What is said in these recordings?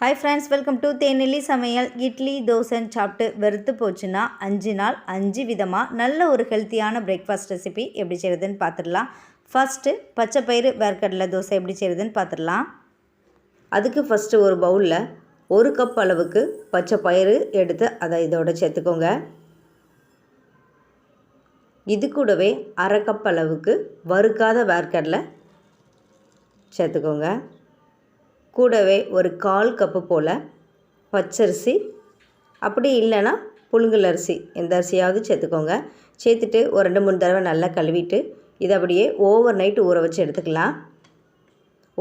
Hi friends welcome to Thenelli சமையல். இட்லி தோசைன்னு சாப்பிட்டு வெறுத்து போச்சுன்னா அஞ்சு நாள் அஞ்சு விதமாக நல்ல ஒரு ஹெல்த்தியான பிரேக்ஃபாஸ்ட் ரெசிபி எப்படி செய்கிறதுன்னு பார்த்துடலாம் ஃபஸ்ட்டு பச்சை பயிறு வேர்க்கடலை தோசை எப்படி செய்கிறதுன்னு பார்த்துடலாம் அதுக்கு ஃபஸ்ட்டு ஒரு பவுலில் ஒரு கப் அளவுக்கு பச்சை பயிறு எடுத்து அதை இதோட சேர்த்துக்கோங்க. இது கூடவே அரை கப் அளவுக்கு வறுக்காத வேர்க்கடலை சேர்த்துக்கோங்க. கூடவே ஒரு கால் கப்பு போல் பச்சரிசி அப்படி இல்லைன்னா புழுங்கல் அரிசி. எந்த அரிசியாவது சேர்த்துக்கோங்க. சேர்த்துட்டு ஒரு ரெண்டு மூணு தடவை நல்லா கழுவிட்டு இதை அப்படியே ஓவர் நைட்டு ஊற வச்சு எடுத்துக்கலாம்.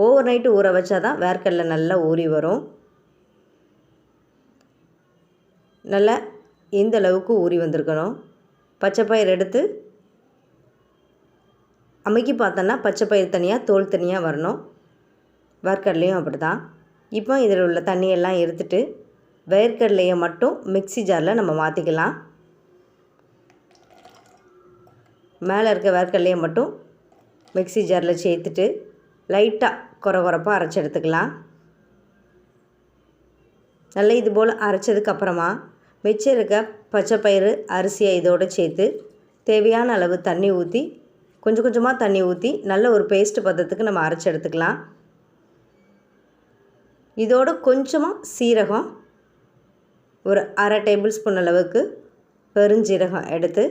ஓவர் நைட்டு ஊற வச்சா தான் வேர்க்கடல நல்லா ஊறி வரும். நல்லா இந்த அளவுக்கு ஊறி வந்திருக்கணும். பச்சைப்பயிர் எடுத்து அமைக்கி பார்த்தோன்னா பச்சைப்பயிர் தனியாக தோல் தனியாக வரணும். வேர்க்கடலையும் அப்படி தான் இப்போ இதில் உள்ள தண்ணியெல்லாம் எடுத்துட்டு வேர்க்கடலையை மட்டும் மிக்ஸி ஜாரில் நம்ம மாற்றிக்கலாம் மேலே இருக்க வேர்க்கடலையை மட்டும் மிக்ஸி ஜாரில் சேர்த்துட்டு லைட்டாக குறை குறைப்பாக அரைச்சி எடுத்துக்கலாம். நல்லா இது போல் அரைச்சதுக்கப்புறமா மிச்சம் இருக்க பச்சை பயிறு அரிசியை இதோடு சேர்த்து தேவையான அளவு தண்ணி ஊற்றி கொஞ்சம் கொஞ்சமாக தண்ணி ஊற்றி நல்ல ஒரு பேஸ்ட் பதத்துக்கு நம்ம அரைச்சி எடுத்துக்கலாம். இதோட கொஞ்சமாக சீரகம் ஒரு அரை டேபிள் ஸ்பூன் அளவுக்கு பெருஞ்சீரகம் எடுத்து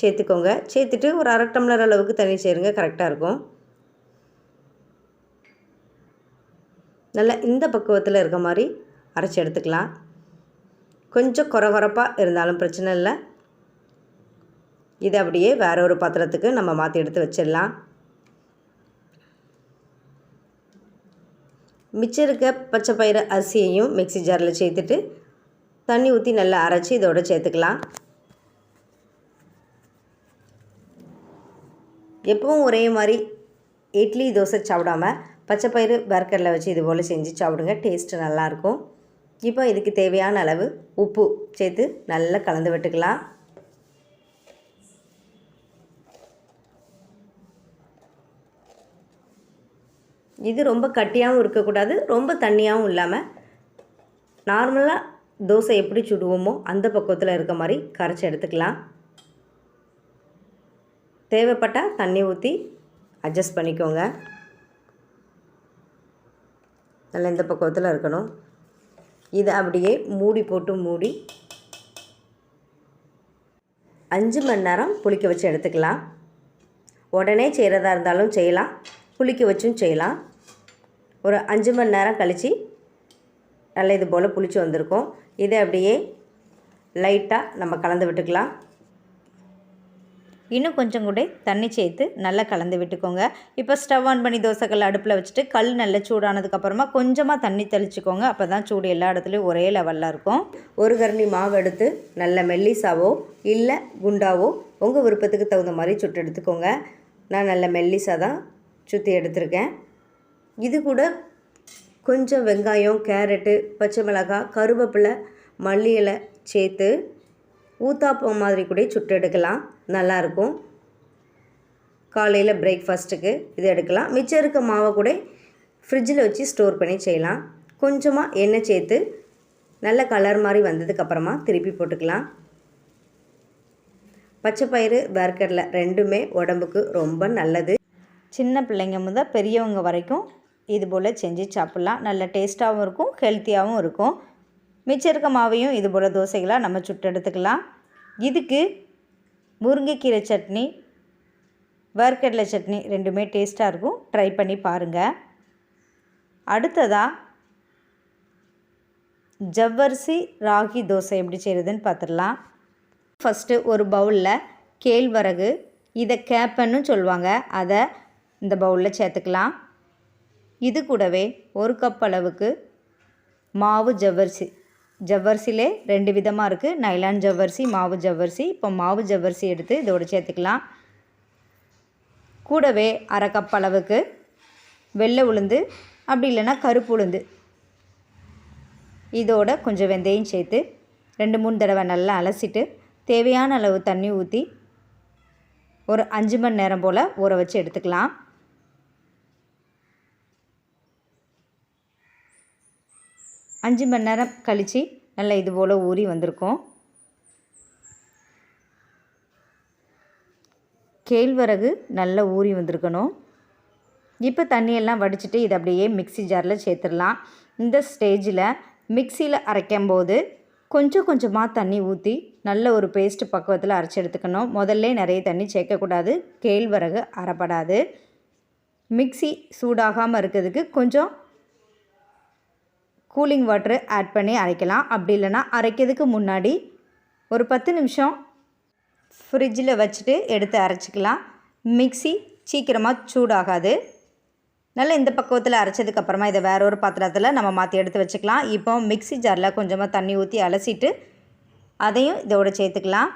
சேர்த்துக்கோங்க. சேர்த்துட்டு ஒரு அரை டம்ளர் அளவுக்கு தண்ணி சேருங்க கரெக்டாக இருக்கும். நல்லா இந்த பக்குவத்தில் இருக்க மாதிரி அரைச்சி எடுத்துக்கலாம். கொஞ்சம் குறகுறப்பாக இருந்தாலும் பிரச்சனை இல்லை. இதை அப்படியே வேற ஒரு பாத்திரத்துக்கு நம்ம மாற்றி எடுத்து வச்சிடலாம். மிச்சம் இருக்க பச்சை பயிறு அரிசியையும் மிக்ஸி ஜாரில் சேர்த்துட்டு தண்ணி ஊற்றி நல்லா அரைச்சி இதோட சேர்த்துக்கலாம். எப்பவும் ஒரே மாதிரி இட்லி தோசை சாப்பிடாம பச்சை பயிறு பர்கரில் வச்சு இது போல் செஞ்சு சாப்பிடுங்க. டேஸ்ட்டு நல்லாயிருக்கும் இப்போ இதுக்கு தேவையான அளவு உப்பு சேர்த்து நல்லா கலந்து விட்டுக்கலாம். இது ரொம்ப கட்டியாகவும் இருக்கக்கூடாது ரொம்ப தண்ணியாகவும் இல்லாமல் நார்மலாக தோசை எப்படி சுடுவோமோ அந்த பக்கத்தில் இருக்க மாதிரி கரைச்சி எடுத்துக்கலாம். தேவைப்பட்டால் தண்ணி ஊற்றி அட்ஜஸ்ட் பண்ணிக்கோங்க. நல்லா இந்த பக்கத்தில் இருக்கணும். இதை அப்படியே மூடி போட்டு மூடி அஞ்சு மணி நேரம் புளிக்க வச்சு எடுத்துக்கலாம். உடனே செய்கிறதா இருந்தாலும் செய்யலாம். புளிக்க வச்சும் செய்யலாம். ஒரு அஞ்சு மணி நேரம் கழித்து நல்லா இது போல் புளிச்சு வந்திருக்கும். இதை அப்படியே லைட்டாக நம்ம கலந்து விட்டுக்கலாம். இன்னும் கொஞ்சம் கூட தண்ணி சேர்த்து நல்லா கலந்து விட்டுக்கோங்க. இப்போ ஸ்டவ் ஆன் பண்ணி தோசைக்கல் அடுப்பில் வச்சுட்டு கல் நல்லா சூடானதுக்கப்புறமா கொஞ்சமாக தண்ணி தெளிச்சுக்கோங்க. அப்போ தான் சூடு எல்லா இடத்துலையும் ஒரே லெவலில் இருக்கும். ஒரு கரணி மாவு எடுத்து நல்ல மெல்லிசாவோ இல்லை குண்டாவோ உங்கள் விருப்பத்துக்கு தகுந்த மாதிரி சுட்டு எடுத்துக்கோங்க. நான் நல்ல மெல்லிசா தான் சுற்றி எடுத்திருக்கேன். இது கூட கொஞ்சம் வெங்காயம் கேரட்டு பச்சை மிளகாய் கருவேப்பிலை மல்லி இலை சேர்த்து ஊத்தாப்பம் மாதிரி கூட சுட்டு எடுக்கலாம். நல்லாயிருக்கும் காலையில் பிரேக்ஃபாஸ்ட்டுக்கு இது எடுக்கலாம். மிச்சம் இருக்க மாவை கூட ஃப்ரிட்ஜில் வச்சு ஸ்டோர் பண்ணி செய்யலாம். கொஞ்சமாக எண்ணெய் சேர்த்து நல்ல கலர் மாதிரி வந்ததுக்கப்புறமா திருப்பி போட்டுக்கலாம். பச்சை பயிறு வேர்க்கடலை ரெண்டுமே உடம்புக்கு ரொம்ப நல்லது. சின்ன பிள்ளைங்க முதல் பெரியவங்க வரைக்கும் இது போல் செஞ்சு சாப்பிட்லாம். நல்ல டேஸ்ட்டாகவும் இருக்கும் ஹெல்த்தியாகவும் இருக்கும். மிச்சம் இருக்க மாவையும் இது போல் தோசைகளாக நம்ம சுட்டு எடுத்துக்கலாம். இதுக்கு முருங்கைக்கீரை சட்னி வேர்க்கடலை சட்னி ரெண்டுமே டேஸ்ட்டாக இருக்கும். ட்ரை பண்ணி பாருங்கள் அடுத்ததாக ஜவ்வரிசி ராகி தோசை எப்படி செய்கிறதுன்னு பார்த்துடலாம் ஃபஸ்ட்டு ஒரு பவுலில் கேழ்வரகு இதை கேப்பன்னு சொல்லுவாங்க. அதை இந்த பவுலில் சேர்த்துக்கலாம். இது கூடவே ஒரு கப் அளவுக்கு மாவு ஜவ்வரிசி. ஜவ்வரிசிலே ரெண்டு விதமாக இருக்குது நைலான் ஜவ்வரிசி மாவு ஜவ்வரிசி. இப்போ மாவு ஜவ்வரிசி எடுத்து இதோடு சேர்த்துக்கலாம். கூடவே அரை கப் அளவுக்கு வெள்ளை உளுந்து அப்படி இல்லைன்னா கருப்பு உளுந்து. இதோட கொஞ்சம் வெந்தயம் சேர்த்து ரெண்டு மூணு தடவை நல்லா அலசிட்டு தேவையான அளவு தண்ணி ஊற்றி ஒரு அஞ்சு மணி நேரம் போல் ஊற வச்சு எடுத்துக்கலாம். அஞ்சு மணி நேரம் கழித்து நல்லா இது போல் ஊறி வந்திருக்கும். கேழ்வரகு நல்லா ஊறி வந்திருக்கணும். இப்போ தண்ணியெல்லாம் வடிச்சிட்டு இதை அப்படியே மிக்ஸி ஜாரில் சேர்த்துடலாம். இந்த ஸ்டேஜில் மிக்சியில் அரைக்கும் போது கொஞ்சம் கொஞ்சமாக தண்ணி ஊற்றி நல்ல ஒரு பேஸ்ட் பக்குவத்தில் அரைச்சி எடுத்துக்கணும். முதல்ல நிறைய தண்ணி சேர்க்கக்கூடாது. கேழ்வரகு அரைப்படாது. மிக்ஸி சூடாகாமல் இருக்கிறதுக்கு கொஞ்சம் கூலிங் வாட்ரு ஆட் பண்ணி அரைக்கலாம். அப்படி இல்லைன்னா அரைக்கிறதுக்கு முன்னாடி ஒரு பத்து நிமிஷம் ஃப்ரிட்ஜில் வச்சுட்டு எடுத்து அரைச்சிக்கலாம். மிக்ஸி சீக்கிரமாக சூடாகாது. நல்லா இந்த பக்குவத்தில் அரைச்சதுக்கப்புறமா இதை வேற ஒரு பாத்திரத்தில் நம்ம மாற்றி எடுத்து வச்சுக்கலாம். இப்போ மிக்ஸி ஜாரில் கொஞ்சமாக தண்ணி ஊற்றி அலசிட்டு அதையும் இதோட சேர்த்துக்கலாம்.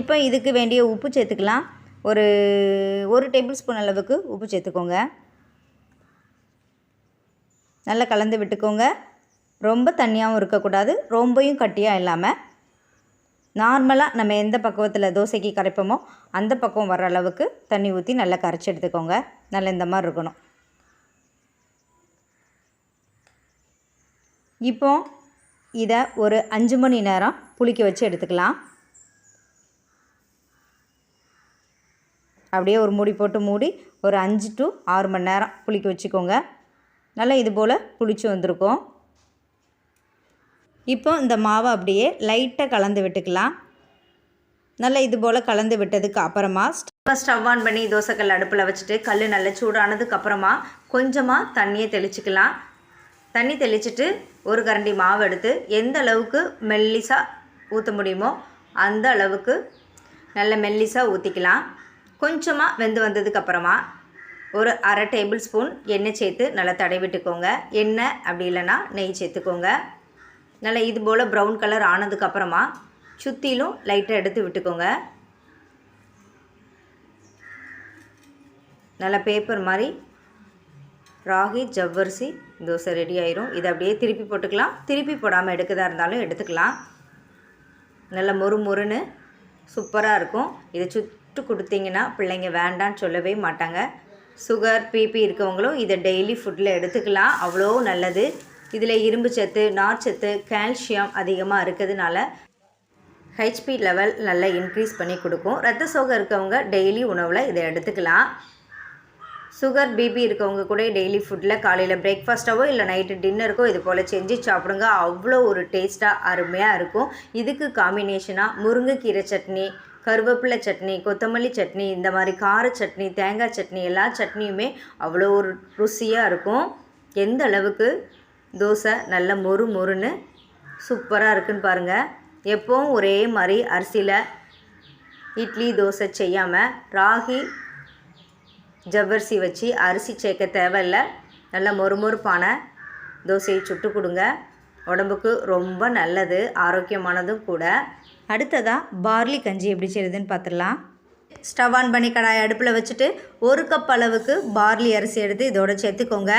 இப்போ இதுக்கு வேண்டிய உப்பு சேர்த்துக்கலாம். ஒரு ஒரு டேபிள் ஸ்பூன் அளவுக்கு உப்பு சேர்த்துக்கோங்க. நல்லா கலந்து விட்டுக்கோங்க. ரொம்ப தண்ணியாகவும் இருக்கக்கூடாது ரொம்பையும் கட்டியாக இல்லாமல் நார்மலாக நம்ம எந்த பக்குவத்தில் தோசைக்கு கரைப்போமோ அந்த பக்கம் வர அளவுக்கு தண்ணி ஊற்றி நல்லா கரைச்சி எடுத்துக்கோங்க. நல்லா இந்த மாதிரி இருக்கணும். இப்போ இதை ஒரு அஞ்சு மணி நேரம் புளிக்க வச்சு எடுத்துக்கலாம். அப்படியே ஒரு மூடி போட்டு மூடி ஒரு அஞ்சு டு ஆறு மணி நேரம் புளிக்க வச்சுக்கோங்க. நல்லா இது போல் புளிச்சு வந்திருக்கும். இப்போ இந்த மாவை அப்படியே லைட்டாக கலந்து விட்டுக்கலாம். நல்லா இது போல் கலந்து விட்டதுக்கு அப்புறமா ஸ்டவ் ஆன் பண்ணி தோசைக்கல் அடுப்பில் வச்சுட்டு கல் நல்லா சூடானதுக்கு அப்புறமா கொஞ்சமாக தண்ணியை தெளிச்சுக்கலாம். தண்ணி தெளிச்சுட்டு ஒரு கரண்டி மாவு எடுத்து எந்த அளவுக்கு மெல்லிசாக ஊற்ற முடியுமோ அந்த அளவுக்கு நல்ல மெல்லிசாக ஊற்றிக்கலாம் கொஞ்சமாக வெந்து வந்ததுக்கு அப்புறமா ஒரு அரை டேபிள் ஸ்பூன் எண்ணெய் சேர்த்து நல்லா தடவிட்டுக்கோங்க எண்ணெய் அப்படி இல்லைன்னா நெய் சேர்த்துக்கோங்க. நல்லா இது போல் ப்ரௌன் கலர் ஆனதுக்கப்புறமா சுற்றிலும் லைட்டாக எடுத்து விட்டுக்கோங்க. நல்லா பேப்பர் மாதிரி ராகி ஜவ்வரிசி தோசை ரெடி ஆயிரும். இதை அப்படியே திருப்பி போட்டுக்கலாம். திருப்பி போடாமல் எடுக்கதாக இருந்தாலும் எடுத்துக்கலாம். நல்ல மொறு மொறுன்னு சூப்பராக இருக்கும். இதை சுத் சுட்டு கொடுத்தீங்கன்னா பிள்ளைங்க வேண்டான்னு சொல்லவே மாட்டாங்க. சுகர் பிபி இருக்கவங்களும் இதை டெய்லி ஃபுட்டில் எடுத்துக்கலாம். அவ்வளோ நல்லது. இதில் இரும்பு சத்து நார்ச்சத்து கால்சியம் அதிகமாக இருக்கிறதுனால ஹெச்பி லெவல் நல்லா இன்க்ரீஸ் பண்ணி கொடுக்கும். ரத்த சோகை இருக்கவங்க டெய்லி உணவில் இதை எடுத்துக்கலாம். சுகர் பிபி இருக்கவங்க கூட டெய்லி ஃபுட்டில் காலையில் பிரேக்ஃபாஸ்ட்டாவோ இல்லை நைட்டு டின்னருக்கோ இது போல் செஞ்சு சாப்பிடுங்க. அவ்வளோ ஒரு டேஸ்ட்டாக அருமையாக இருக்கும். இதுக்கு காம்பினேஷனாக முருங்கைக்கீரை சட்னி கருவேப்பிலை சட்னி கொத்தமல்லி சட்னி இந்த மாதிரி கார சட்னி தேங்காய் சட்னி எல்லா சட்னியுமே அவ்வளோ ஒரு ருசியாக இருக்கும். எந்த அளவுக்கு தோசை நல்ல மொறு மொறுன்னு சூப்பராக இருக்குன்னு பாருங்கள் எப்போவும் ஒரே மாதிரி அரிசியில் இட்லி தோசை செய்யாமல் ராகி ஜவ்வரிசி வச்சு அரிசி சேர்க்க தேவையில்ல. நல்ல மொறுமொறுப்பான தோசையை சுட்டு கொடுங்க. உடம்புக்கு ரொம்ப நல்லது ஆரோக்கியமானதும் கூட. அடுத்ததாக பார்லி கஞ்சி எப்படி செய்யுதுன்னு பார்த்துடலாம் ஸ்டவ் ஆன் பண்ணி கடாய் அடுப்பில் வச்சுட்டு ஒரு கப் அளவுக்கு பார்லி அரிசி எடுத்து இதோட சேர்த்துக்கோங்க.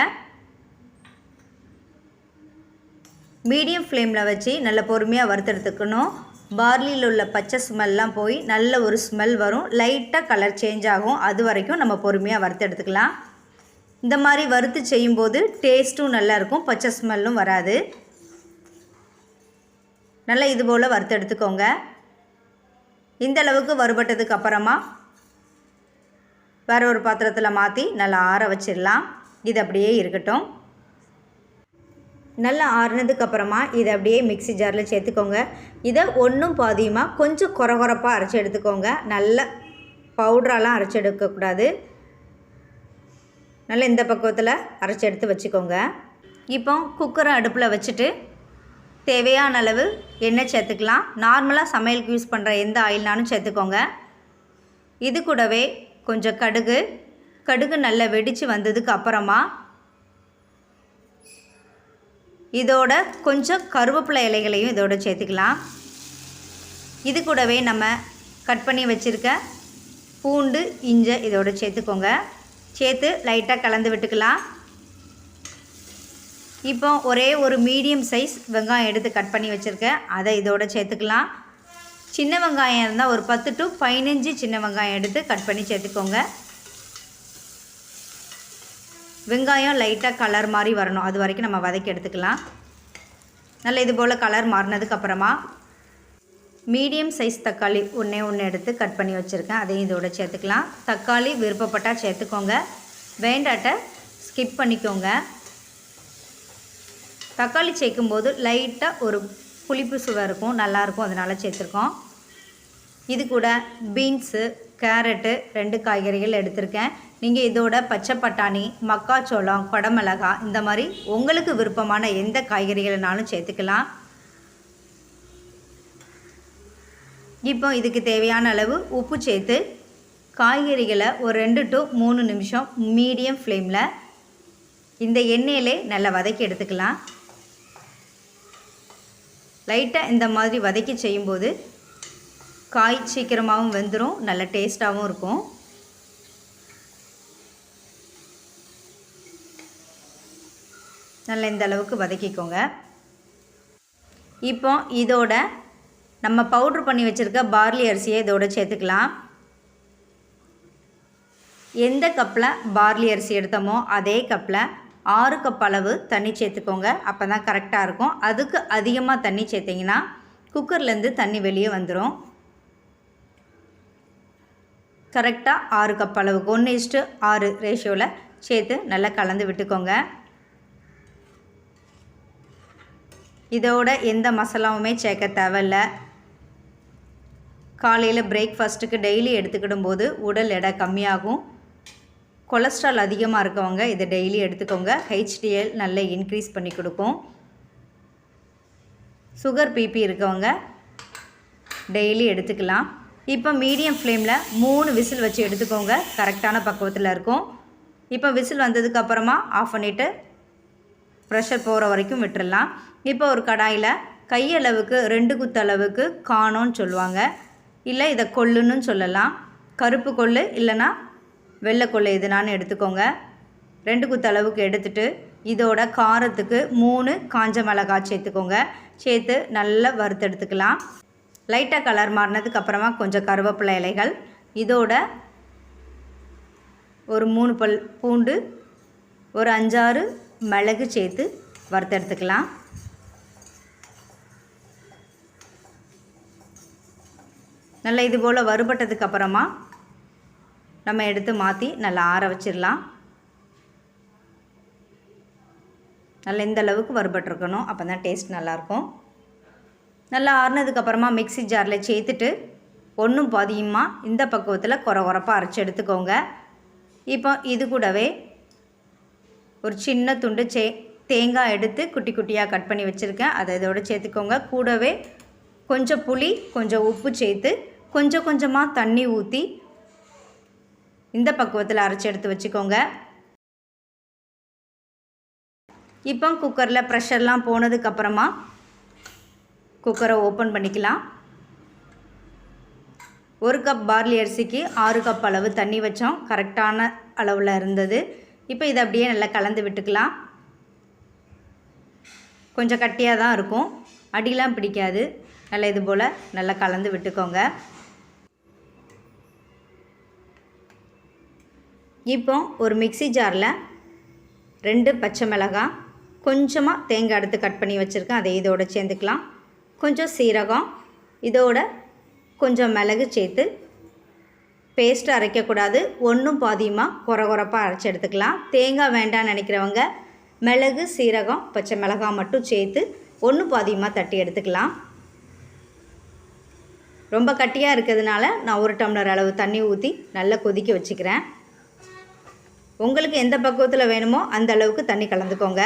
மீடியம் ஃப்ளேமில் வச்சு நல்ல பொறுமையாக வறுத்தெடுத்துக்கணும். பார்லியில் உள்ள பச்சை ஸ்மெல்லாம் போய் நல்ல ஒரு ஸ்மெல் வரும். லைட்டாக கலர் சேஞ்ச் ஆகும். அது வரைக்கும் நம்ம பொறுமையாக வறுத்து எடுத்துக்கலாம் இந்த மாதிரி வறுத்து செய்யும்போது டேஸ்ட்டும் நல்லாயிருக்கும் பச்சை ஸ்மெல்லும் வராது. நல்லா இது போல் வறுத்து எடுத்துக்கோங்க. இந்த அளவுக்கு வறுபட்டதுக்கு அப்புறமா வேற ஒரு பாத்திரத்தில் மாற்றி நல்லா ஆற வச்சிடலாம். இது அப்படியே இருக்கட்டும். நல்லா ஆறுனதுக்கு அப்புறமா இதை அப்படியே மிக்ஸி ஜாரில் சேர்த்துக்கோங்க. இதை ஒன்றும் பாதியமாக கொஞ்சம் குறகுறப்பாக அரைச்சி எடுத்துக்கோங்க. நல்ல பவுட்ராலாம் அரைச்சி எடுக்கக்கூடாது நல்லா இந்த பக்குவத்தில் அரைச்சி எடுத்து வச்சுக்கோங்க. இப்போ குக்கரை அடுப்பில் வச்சுட்டு தேவையான அளவு எண்ணெய் சேர்த்துக்கலாம். நார்மலாக சமையலுக்கு யூஸ் பண்ணுற எந்த ஆயில்னாலும் சேர்த்துக்கோங்க. இது கூடவே கொஞ்சம் கடுகு. கடுகு நல்லா வெடித்து வந்ததுக்கு அப்புறமா இதோட கொஞ்சம் கருவேப்பிலை இலைகளையும் இதோட சேர்த்துக்கலாம். இது கூடவே நம்ம கட் பண்ணி வச்சுருக்க பூண்டு இஞ்சை இதோட சேர்த்துக்கோங்க. சேர்த்து லைட்டாக கலந்து விட்டுக்கலாம். இப்போ ஒரே ஒரு மீடியம் சைஸ் வெங்காயம் எடுத்து கட் பண்ணி வச்சுருக்கேன். அதை இதோட சேர்த்துக்கலாம். சின்ன வெங்காயம் இருந்தால் ஒரு பத்து டு பதினஞ்சு சின்ன வெங்காயம் எடுத்து கட் பண்ணி சேர்த்துக்கோங்க. வெங்காயம் லைட்டாக கலர் மாதிரி வரணும். அது வரைக்கும் நம்ம வதக்கி எடுத்துக்கலாம். நல்ல இது போல் கலர் மாறினதுக்கப்புறமா மீடியம் சைஸ் தக்காளி ஒன்றே ஒன்று எடுத்து கட் பண்ணி வச்சுருக்கேன். அதையும் இதோட சேர்த்துக்கலாம். தக்காளி விருப்பப்பட்டால் சேர்த்துக்கோங்க. வேண்டாட்ட ஸ்கிப் பண்ணிக்கோங்க. தக்காளி சேர்க்கும்போது லைட்டாக ஒரு புளிப்பு சுவை இருக்கும் நல்லாயிருக்கும் அதனால் சேர்த்துருக்கோம். இது கூட பீன்ஸு கேரட்டு ரெண்டு காய்கறிகள் எடுத்திருக்கேன். நீங்கள் இதோட பச்சை பட்டாணி மக்காச்சோளம் குடமிளகா இந்த மாதிரி உங்களுக்கு விருப்பமான எந்த காய்கறிகளைனாலும் சேர்த்துக்கலாம். இப்போ இதுக்கு தேவையான அளவு உப்பு சேர்த்து காய்கறிகளை ஒரு ரெண்டு டு மூணு நிமிஷம் மீடியம் ஃப்ளேமில் இந்த எண்ணெயிலே நல்லா வதக்கி எடுத்துக்கலாம். லைட்டாக இந்த மாதிரி வதக்கி செய்யும்போது காய் சீக்கிரமாகவும் வெந்துடும் நல்ல டேஸ்ட்டாகவும் இருக்கும். நல்லா இந்த அளவுக்கு வதக்கிக்கோங்க. இப்போ இதோட நம்ம பவுட்ரு பண்ணி வச்சுருக்க பார்லி அரிசியை இதோட சேர்த்துக்கலாம். எந்த கப்பில் பார்லி அரிசி எடுத்தோமோ அதே கப்பில் ஆறு கப் அளவு தண்ணி சேர்த்துக்கோங்க. அப்போ தான் கரெக்டாக இருக்கும். அதுக்கு அதிகமாக தண்ணி சேர்த்திங்கன்னா குக்கர்லேருந்து தண்ணி வெளியே வந்துடும் கரெக்டாக ஆறு கப் அளவுக்கு ஒன்று இஷ்டு ஆறு ரேஷியோவில் சேர்த்து நல்லா கலந்து விட்டுக்கோங்க. இதோட எந்த மசாலாவுமே சேர்க்க தேவையில்ல. காலையில் பிரேக்ஃபாஸ்ட்டுக்கு டெய்லி எடுத்துக்கிடும் போது உடல் எடை கம்மியாகும். கொலஸ்ட்ரால் அதிகமாக இருக்கவங்க இதை டெய்லி எடுத்துக்கோங்க. ஹெச்டிஎல் நல்ல இன்க்ரீஸ் பண்ணி கொடுக்கும். சுகர் பிபி இருக்கவங்க டெய்லி எடுத்துக்கலாம். இப்போ மீடியம் ஃப்ளேமில் மூணு விசில் வச்சு எடுத்துக்கோங்க. கரெக்டான பக்குவத்தில் இருக்கும். இப்போ விசில் வந்ததுக்கப்புறமா ஆஃப் பண்ணிவிட்டு ப்ரெஷர் போகிற வரைக்கும் விட்டுடலாம் இப்போ ஒரு கடாயில் கையளவுக்கு ரெண்டு குத்தளவுக்கு காணோன்னு சொல்லுவாங்க. இல்லை இதை கொள்ளுன்னு சொல்லலாம். கருப்பு கொள்ளு இல்லைன்னா வெள்ளை கொள்ளை எதுனான்னு எடுத்துக்கோங்க. ரெண்டு குத்து அளவுக்கு எடுத்துட்டு இதோட காரத்துக்கு மூணு காஞ்ச மிளகாய் சேர்த்துக்கோங்க. சேர்த்து நல்லா வறுத்தெடுத்துக்கலாம் லைட்டாக கலர் மாறினதுக்கு அப்புறமா கொஞ்சம் கருவேப்பிலை இலைகள். இதோட ஒரு மூணு பல் பூண்டு ஒரு அஞ்சாறு மிளகு சேர்த்து வறுத்தெடுத்துக்கலாம் நல்லா இது போல் வறுபட்டதுக்கு அப்புறமா நம்ம எடுத்து மாற்றி நல்லா ஆற வச்சிடலாம் நல்லா இந்த அளவுக்கு அப்போ தான் டேஸ்ட் நல்லாயிருக்கும். நல்லா ஆறுனதுக்கப்புறமா மிக்ஸி ஜாரில் சேர்த்துட்டு ஒன்றும் பாதியுமா இந்த பக்குவத்தில் குறை குறைப்பாக அரைச்சி எடுத்துக்கோங்க. இப்போ இது கூடவே ஒரு சின்ன துண்டு சே தேங்காய் எடுத்து குட்டி குட்டியாக கட் பண்ணி வச்சுருக்கேன். அதை இதோட சேர்த்துக்கோங்க. கூடவே கொஞ்சம் புளி கொஞ்சம் உப்பு சேர்த்து கொஞ்சம் கொஞ்சமாக தண்ணி ஊற்றி இந்த பக்குவத்தில் அரைச்சி எடுத்து வச்சுக்கோங்க. இப்போ குக்கரில் ப்ரெஷர்லாம் போனதுக்கப்புறமா குக்கரை ஓப்பன் பண்ணிக்கலாம். ஒரு கப் பார்லி அரிசிக்கு ஆறு கப் அளவு தண்ணி வச்சோம். கரெக்டான அளவில் இருந்தது. இப்போ இதை அப்படியே நல்லா கலந்து விட்டுக்கலாம். கொஞ்சம் கட்டியாக தான் இருக்கும். அடிலாம் பிடிக்காது. நல்லா இது போல் நல்லா கலந்து விட்டுக்கோங்க. இப்போ ஒரு மிக்ஸி ஜாரில் ரெண்டு பச்சை மிளகாய் கொஞ்சமாக தேங்காய் எடுத்து கட் பண்ணி வச்சுருக்கேன். அதை இதோட சேர்ந்துக்கலாம். கொஞ்சம் சீரகம் இதோட கொஞ்சம் மிளகு சேர்த்து பேஸ்ட்டு அரைக்கக்கூடாது. ஒன்றும் பாதியமாக குறை குறைப்பாக அரைச்சி எடுத்துக்கலாம். தேங்காய் வேண்டாம்னு நினைக்கிறவங்க மிளகு சீரகம் பச்சை மிளகாய் மட்டும் சேர்த்து ஒன்று பாதியமாக தட்டி எடுத்துக்கலாம். ரொம்ப கட்டியாக இருக்கிறதுனால நான் ஒரு டம்ளர் அளவு தண்ணி ஊற்றி நல்லா கொதிக்க வச்சுக்கிறேன். உங்களுக்கு எந்த பக்குவத்தில் வேணுமோ அந்த அளவுக்கு தண்ணி கலந்துக்கோங்க.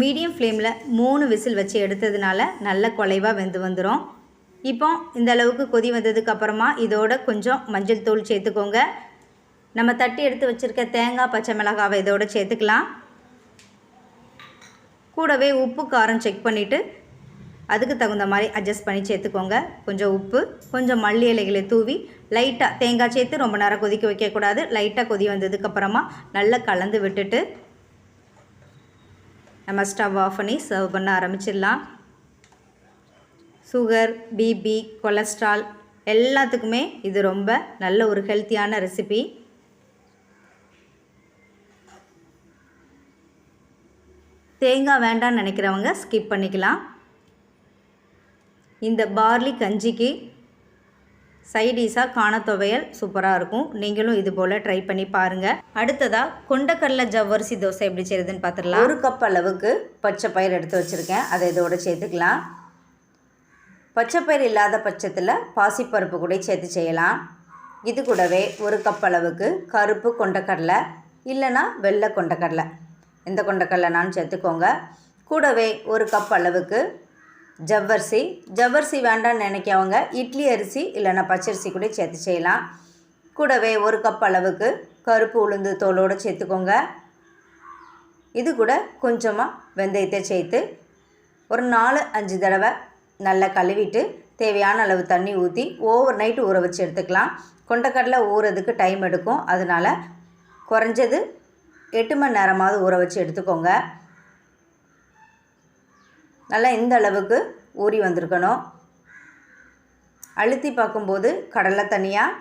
மீடியம் ஃப்ளேமில் மூணு விசில் வச்சு எடுத்ததுனால நல்ல குலைவாக வெந்து வந்துடும் இப்போ இந்த அளவுக்கு கொதி வந்ததுக்கு அப்புறமா இதோட கொஞ்சம் மஞ்சள் தூள் சேர்த்துக்கோங்க. நம்ம தட்டி எடுத்து வச்சுருக்க தேங்காய் பச்சை மிளகாவை இதோட சேர்த்துக்கலாம். கூடவே உப்பு காரம் செக் பண்ணிவிட்டு அதுக்கு தகுந்த மாதிரி அட்ஜஸ்ட் பண்ணி சேர்த்துக்கோங்க. கொஞ்சம் உப்பு கொஞ்சம் மல்லி இலைகளை தூவி லைட்டாக தேங்காய் சேர்த்து ரொம்ப நேரம் கொதிக்க வைக்கக்கூடாது. லைட்டாக கொதி வந்ததுக்கப்புறமா நல்லா கலந்து விட்டுட்டு நம்ம ஸ்டவ் ஆஃப் பண்ணி சர்வ் பண்ண ஆரம்பிச்சிடலாம். சுகர் பிபி கொலஸ்ட்ரால் எல்லாத்துக்குமே இது ரொம்ப நல்ல ஒரு ஹெல்த்தியான ரெசிபி தேங்காய் வேண்டாம்னு நினைக்கிறவங்க ஸ்கிப் பண்ணிக்கலாம். இந்த பார்லி கஞ்சிக்கு சைடிஷாக காண துவையல் சூப்பராக இருக்கும். நீங்களும் இது போல் ட்ரை பண்ணி பாருங்கள் அடுத்ததாக கொண்டக்கடலை ஜவ்வரிசி தோசை எப்படி செய்யுதுன்னு பார்த்துடலாம் ஒரு கப் அளவுக்கு பச்சை பயிர் எடுத்து வச்சுருக்கேன். அதை இதோட சேர்த்துக்கலாம். பச்சை பயிர் இல்லாத பட்சத்தில் பாசிப்பருப்பு கூட சேர்த்து செய்யலாம். இது கூடவே ஒரு கப் அளவுக்கு கருப்பு கொண்டக்கடலை இல்லைன்னா வெள்ளை கொண்டக்கடலை. எந்த கொண்டக்கடலைனாலும் சேர்த்துக்கோங்க. கூடவே ஒரு கப் அளவுக்கு ஜவ்வரிசி. ஜவ்வரிசி வேண்டாம்னு நினைக்கவங்க இட்லி அரிசி இல்லைன்னா பச்சரிசி கூட சேர்த்து செய்யலாம். கூடவே ஒரு கப் அளவுக்கு கருப்பு உளுந்து தோலோடு சேர்த்துக்கோங்க. இது கூட கொஞ்சமாக வெந்தயத்தை சேர்த்து ஒரு நாலு அஞ்சு தடவை நல்லா கழுவிட்டு தேவையான அளவு தண்ணி ஊற்றி ஓவர் நைட்டு ஊற வச்சு எடுத்துக்கலாம். கொண்டக்கடலை ஊறதுக்கு டைம் எடுக்கும். அதனால் குறைஞ்சது எட்டு மணி நேரமாவது ஊற வச்சு எடுத்துக்கோங்க. நல்லா இந்த அளவுக்கு ஊறி வந்திருக்கணும்? அழுத்தி பார்க்கும்போது கடலை தனியாக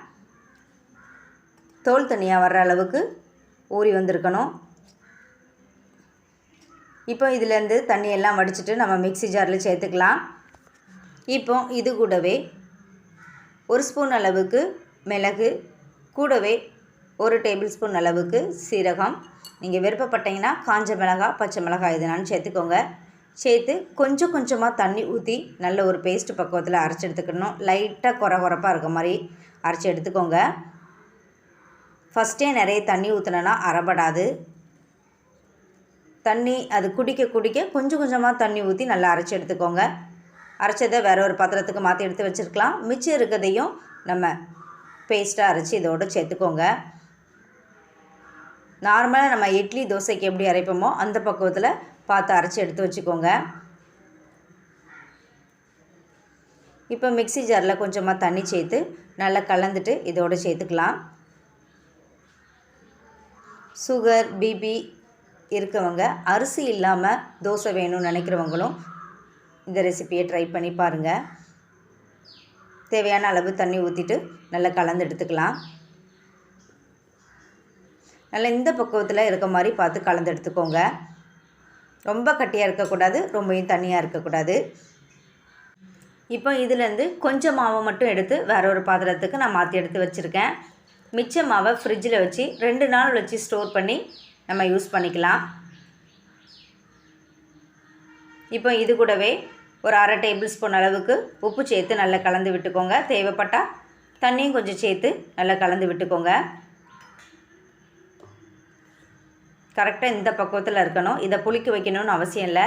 தோல் தனியாக வர்ற அளவுக்கு ஊறி வந்திருக்கணும். இப்போ இதிலேருந்து தண்ணியெல்லாம் வடிச்சிட்டு நம்ம மிக்சி ஜாரில் சேர்த்துக்கலாம். இப்போ இது கூடவே ஒரு ஸ்பூன் அளவுக்கு மிளகு கூடவே ஒரு டேபிள் ஸ்பூன் அளவுக்கு சீரகம். நீங்கள் விருப்பப்பட்டீங்கன்னா காஞ்ச மிளகாய் பச்சை மிளகாய் எதுனாலும் சேர்த்துக்கோங்க. சேர்த்து கொஞ்சம் கொஞ்சமாக தண்ணி ஊற்றி நல்ல ஒரு பேஸ்ட் பக்குவத்தில் அரைச்சி எடுத்துக்கணும். லைட்டாக குறை குறைப்பாக இருக்க மாதிரி அரைச்சி எடுத்துக்கோங்க. ஃபஸ்ட்டே நிறைய தண்ணி ஊற்றினோன்னா அரைப்படாது தண்ணி அது குடிக்க குடிக்க கொஞ்சம் கொஞ்சமாக தண்ணி ஊற்றி நல்லா அரைச்சி எடுத்துக்கோங்க. அரைச்சதை வேறு ஒரு பாத்திரத்துக்கு மாற்றி எடுத்து வச்சுருக்கலாம். மிச்சம் இருக்கிறதையும் நம்ம பேஸ்ட்டாக அரைச்சி இதோடு சேர்த்துக்கோங்க. நார்மலாக நம்ம இட்லி தோசைக்கு எப்படி அரைப்போமோ அந்த பக்குவத்தில் பார்த்து அரைச்சி எடுத்து வச்சுக்கோங்க. இப்போ மிக்ஸி ஜாரில் கொஞ்சமாக தண்ணி சேர்த்து நல்லா கலந்துட்டு இதோடு சேர்த்துக்கலாம். சுகர் பிபி இருக்கவங்க அரிசி இல்லாமல் தோசை வேணும்னு நினைக்கிறவங்களும் இந்த ரெசிப்பியை ட்ரை பண்ணி பாருங்கள் தேவையான அளவு தண்ணி ஊற்றிட்டு நல்லா கலந்து எடுத்துக்கலாம். நல்லா இந்த பக்குவத்தில் இருக்க மாதிரி பார்த்து கலந்து எடுத்துக்கோங்க. ரொம்ப கட்டியாக இருக்கக்கூடாது ரொம்பவும் தண்ணியாக இருக்கக்கூடாது. இப்போ இதுலேருந்து கொஞ்சம் மாவை மட்டும் எடுத்து வேற ஒரு பாத்திரத்துக்கு நான் மாற்றி எடுத்து வச்சுருக்கேன். மிச்ச மாவை ஃப்ரிட்ஜில் வச்சு ரெண்டு நாள் வச்சு ஸ்டோர் பண்ணி நம்ம யூஸ் பண்ணிக்கலாம். இப்போ இது கூடவே ஒரு அரை டேபிள் ஸ்பூன் அளவுக்கு உப்பு சேர்த்து நல்லா கலந்து விட்டுக்கோங்க. தேவைப்பட்டால் தண்ணியும் கொஞ்சம் சேர்த்து நல்லா கலந்து விட்டுக்கோங்க. கரெக்டாக இந்த பக்குவத்தில் இருக்கணும். இதை புளிக்க வைக்கணும்னு அவசியம் இல்லை.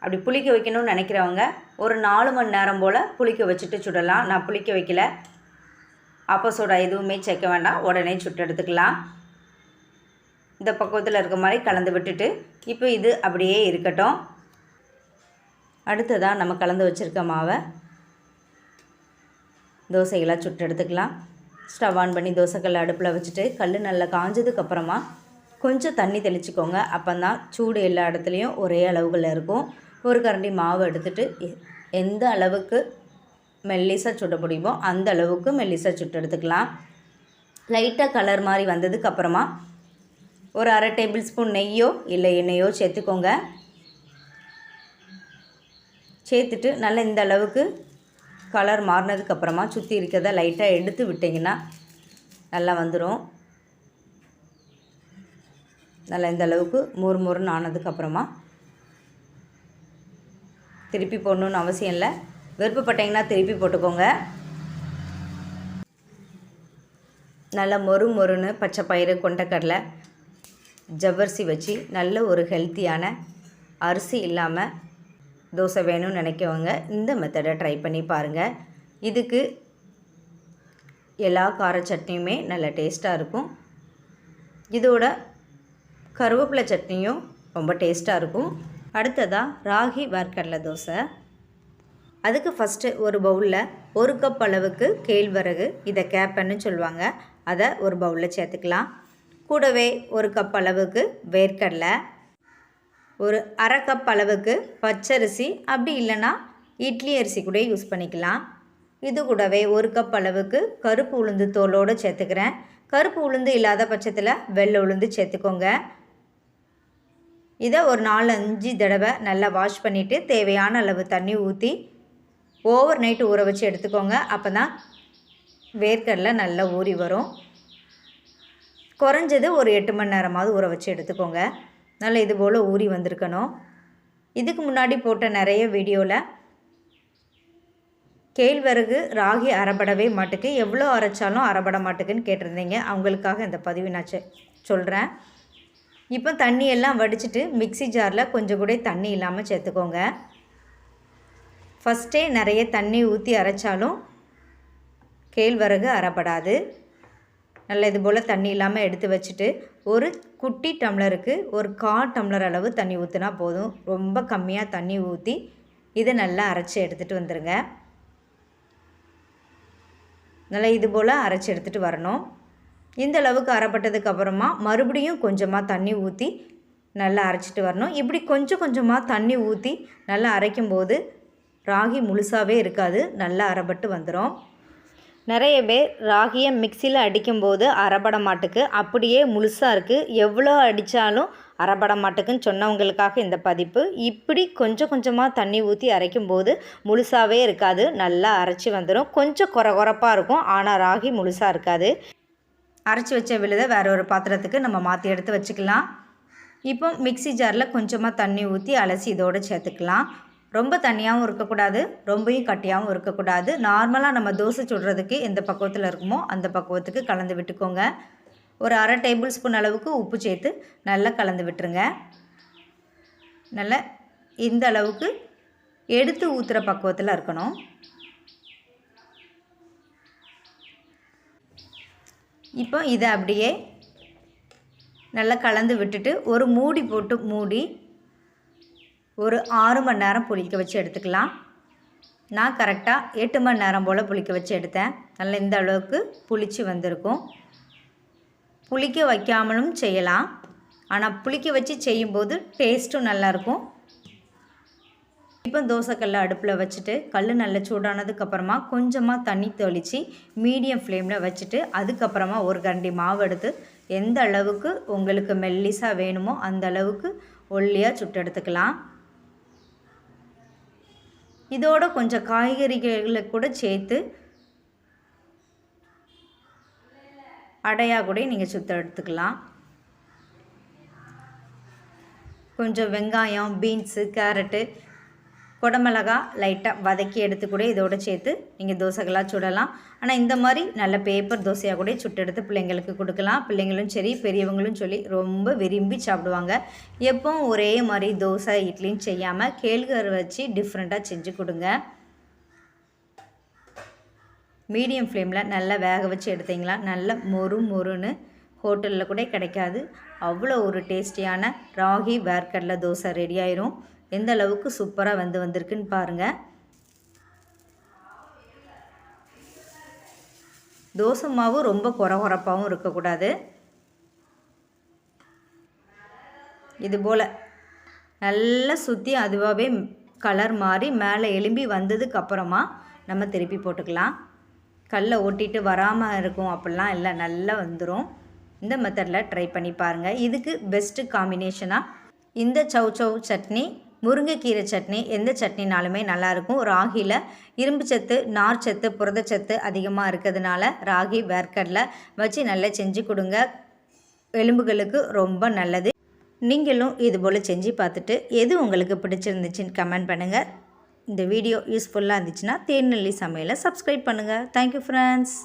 அப்படி புளிக்க வைக்கணும்னு நினைக்கிறவங்க ஒரு நாலு மணி நேரம் போல் புளிக்க வச்சுட்டு சுடலாம். நான் புளிக்க வைக்கல. அப்போ சோடா எதுவுமே சேர்க்க வேண்டாம். உடனே சுட்டு எடுத்துக்கலாம். இந்த பக்குவத்தில் இருக்க மாதிரி கலந்து விட்டுட்டு இப்போ இது அப்படியே இருக்கட்டும். அடுத்ததாக நம்ம கலந்து வச்சுருக்க மாவை தோசைகளாக சுட்டு எடுத்துக்கலாம். ஸ்டவ் ஆன் பண்ணி தோசைக்கல் அடுப்பில் வச்சுட்டு கல் நல்லா காஞ்சதுக்கப்புறமா கொஞ்சம் தண்ணி தெளிச்சுக்கோங்க. அப்போ தான் சூடு எல்லா இடத்துலையும் ஒரே அளவுகளில் இருக்கும். ஒரு கரண்டி மாவு எடுத்துகிட்டு எந்த அளவுக்கு மெல்லிசாக சுட முடியுமோ அந்த அளவுக்கு மெல்லிசாக சுட்டு எடுத்துக்கலாம். லைட்டாக கலர் மாதிரி வந்ததுக்கப்புறமா ஒரு அரை டேபிள் ஸ்பூன் நெய்யோ இல்லை எண்ணெயோ சேர்த்துக்கோங்க. சேர்த்துட்டு நல்லா இந்த அளவுக்கு கலர் மாறினதுக்கப்புறமா சுற்றி இருக்கிறத லைட்டாக எடுத்து விட்டிங்கன்னா நல்லா வந்துடும் நல்லா இந்த அளவுக்கு மொறு மொறுன்னு ஆனதுக்கப்புறமா திருப்பி போடணுன்னு அவசியம் இல்லை. விருப்பப்பட்டீங்கன்னா திருப்பி போட்டுக்கோங்க. நல்லா மொறு மொறுன்னு பச்சை பயிறு கொண்டக்கடலை ஜவ்வரிசி வச்சு நல்ல ஒரு ஹெல்த்தியான அரிசி இல்லாமல் தோசை வேணும்னு நினைக்கவங்க இந்த மெத்தடை ட்ரை பண்ணி பாருங்கள் இதுக்கு எல்லா கார சட்னியுமே நல்ல டேஸ்ட்டாக இருக்கும். இதோட கருவேப்பிலை சட்னியும் ரொம்ப டேஸ்ட்டாக இருக்கும். அடுத்ததாக ராகி வேர்க்கடலை தோசை. அதுக்கு ஃபஸ்ட்டு ஒரு பவுலில் ஒரு கப் அளவுக்கு கேழ்வரகு இதை கேப்பன்னு சொல்லுவாங்க. அதை ஒரு பவுலில் சேர்த்துக்கலாம். கூடவே ஒரு கப் அளவுக்கு வேர்க்கடலை ஒரு அரை கப் அளவுக்கு பச்சரிசி அப்படி இல்லைன்னா இட்லி அரிசி கூட யூஸ் பண்ணிக்கலாம். இது கூடவே ஒரு கப் அளவுக்கு கருப்பு உளுந்து தோலோடு சேர்த்துக்கிறேன். கருப்பு உளுந்து இல்லாத பட்சத்தில் வெள்ளை உளுந்து சேர்த்துக்கோங்க. இதை ஒரு நாலு அஞ்சு தடவை நல்லா வாஷ் பண்ணிவிட்டு தேவையான அளவு தண்ணி ஊற்றி ஓவர் நைட்டு ஊற வச்சு எடுத்துக்கோங்க. அப்போ தான் வேர்க்கடலை நல்லா ஊறி வரும். குறைஞ்சது ஒரு எட்டு மணி நேரமாவது ஊற வச்சு எடுத்துக்கோங்க. நல்லா இது போல் ஊறி வந்திருக்கணும். இதுக்கு முன்னாடி போட்ட நிறைய வீடியோவில் கேழ்வரகு ராகி அறப்படவே மாட்டுக்கு. எவ்வளோ அரைச்சாலும் அறப்பட மாட்டுக்குன்னு கேட்டிருந்தீங்க. அவங்களுக்காக இந்த பதிவு நான் சொல்கிறேன் இப்போ தண்ணியெல்லாம் வடிச்சிட்டு மிக்ஸி ஜாரில் கொஞ்சம் கூட தண்ணி இல்லாமல் சேர்த்துக்கோங்க. ஃபஸ்ட்டே நிறைய தண்ணி ஊற்றி அரைச்சாலும் கேழ்வரகு அறப்படாது நல்லா இது போல் தண்ணி இல்லாமல் எடுத்து வச்சுட்டு ஒரு குட்டி டம்ளருக்கு ஒரு கால் டம்ளர் அளவு தண்ணி ஊற்றினா போதும். ரொம்ப கம்மியாக தண்ணி ஊற்றி இதை நல்லா அரைச்சி எடுத்துகிட்டு வந்துடுங்க நல்லா இது போல் அரைச்சி எடுத்துகிட்டு வரணும். இந்த அளவுக்கு அரைப்பட்டதுக்கு அப்புறமா மறுபடியும் கொஞ்சமாக தண்ணி ஊற்றி நல்லா அரைச்சிட்டு வரணும். இப்படி கொஞ்சம் கொஞ்சமாக தண்ணி ஊற்றி நல்லா அரைக்கும்போது ராகி முழுசாகவே இருக்காது. நல்லா அரைப்பட்டு வந்துடும் நிறைய பேர் ராகியை மிக்சியில் அடிக்கும்போது அரைபட மாட்டுக்கு. அப்படியே முழுசாக இருக்குது எவ்வளோ அடித்தாலும் அரைபட மாட்டுக்குன்னு சொன்னவங்களுக்காக இந்த பதிப்பு. இப்படி கொஞ்சம் கொஞ்சமாக தண்ணி ஊற்றி அரைக்கும்போது முழுசாகவே இருக்காது. நல்லா அரைச்சி வந்துடும் கொஞ்சம் குறை குறைப்பாக இருக்கும். ஆனால் ராகி முழுசாக இருக்காது. அரைச்சி வச்ச விழுதை வேறு ஒரு பாத்திரத்துக்கு நம்ம மாற்றி எடுத்து வச்சுக்கலாம். இப்போ மிக்ஸி ஜாரில் கொஞ்சமாக தண்ணி ஊற்றி அலசி இதோடு சேர்த்துக்கலாம். ரொம்ப தண்ணியாகவும் இருக்கக்கூடாது ரொம்பவும் கட்டியாகவும் இருக்கக்கூடாது. நார்மலாக நம்ம தோசை சுடுறதுக்கு எந்த பக்குவத்தில் இருக்குமோ அந்த பக்குவத்துக்கு கலந்து விட்டுக்கோங்க. ஒரு அரை டேபிள் ஸ்பூன் அளவுக்கு உப்பு சேர்த்து நல்லா கலந்து விட்டுருங்க. நல்லா இந்த அளவுக்கு எடுத்து ஊற்றுற பக்குவத்தில் இருக்கணும். இப்போ இதை அப்படியே நல்லா கலந்து விட்டுட்டு ஒரு மூடி போட்டு மூடி ஒரு ஆறு மணி நேரம் புளிக்க வச்சு எடுத்துக்கலாம். நான் கரெக்டாக எட்டு மணி நேரம் போல் புளிக்க வச்சு எடுத்தேன். நல்லா இந்த அளவுக்கு புளிச்சு வந்திருக்கும். புளிக்க வைக்காமலும் செய்யலாம். ஆனால் புளிக்க வச்சு செய்யும்போது டேஸ்ட்டும் நல்லாயிருக்கும் இப்போ தோசைக்கல்ல அடுப்பில் வச்சுட்டு கல் நல்லா சூடானதுக்கப்புறமா கொஞ்சமாக தண்ணி தெளித்து மீடியம் ஃப்ளேமில் வச்சுட்டு அதுக்கப்புறமா ஒரு கரண்டி மாவு எடுத்து எந்த அளவுக்கு உங்களுக்கு மெல்லிஸாக வேணுமோ அந்த அளவுக்கு ஒல்லியாக சுட்டு எடுத்துக்கலாம். இதோட கொஞ்சம் காய்கறிகளை கூட சேர்த்து அடையாக கூட நீங்கள் சுத்த எடுத்துக்கலாம். கொஞ்சம் வெங்காயம் பீன்ஸு கேரட்டு குடமிளகா லைட்டாக வதக்கி எடுத்து கூட இதோட சேர்த்து நீங்கள் தோசைகளாக சுடலாம். ஆனால் இந்த மாதிரி நல்ல பேப்பர் தோசையாக கூட சுட்டு எடுத்து பிள்ளைங்களுக்கு கொடுக்கலாம். பிள்ளைங்களும் சரி பெரியவங்களும் சொல்லி ரொம்ப விரும்பி சாப்பிடுவாங்க. எப்பவும் ஒரே மாதிரி தோசை இட்லின்னு செய்யாமல் கேழ்கரை வச்சு டிஃப்ரெண்ட்டாக செஞ்சு கொடுங்க. மீடியம் ஃப்ளேமில் நல்லா வேக வச்சு எடுத்தீங்களா? நல்ல மொறு மொறுன்னு ஹோட்டலில் கூட கிடைக்காது. அவ்வளோ ஒரு டேஸ்டியான ராகி வேர்க்கடலை தோசை ரெடி ஆயிரும். எந்த அளவுக்கு சூப்பராக வந்து வந்திருக்குன்னு பாருங்கள் தோசை மாவு ரொம்ப குறகுறப்பாகவும் இருக்கக்கூடாது. இது போல் நல்லா சுற்றி அதுவாகவே கலர் மாறி மேலே எலும்பி வந்ததுக்கு அப்புறமா நம்ம திருப்பி போட்டுக்கலாம். கல்லை ஓட்டிட்டு வராமல் இருக்கும் அப்படிலாம் இல்லை நல்லா வந்துடும் இந்த மெத்தடில் ட்ரை பண்ணி பாருங்கள் இதுக்கு பெஸ்ட்டு காம்பினேஷனாக இந்த சவ் சவ் சட்னி முருங்கைக்கீரை சட்னி எந்த சட்னினாலுமே நல்லாயிருக்கும். ராகியில் இரும்பு சத்து நார் சத்து புரதச்சத்து அதிகமாக இருக்கிறதுனால ராகி வேர்க்கடலை வச்சு நல்லா செஞ்சு கொடுங்க. எலும்புகளுக்கு ரொம்ப நல்லது. நீங்களும் இது போல் செஞ்சு பார்த்துட்டு எது உங்களுக்கு பிடிச்சிருந்துச்சின்னு கமெண்ட் பண்ணுங்கள் இந்த வீடியோ யூஸ்ஃபுல்லாக இருந்துச்சுன்னா தேநெல்லி சமையலை சப்ஸ்கிரைப் பண்ணுங்கள் தேங்க்யூ ஃப்ரெண்ட்ஸ்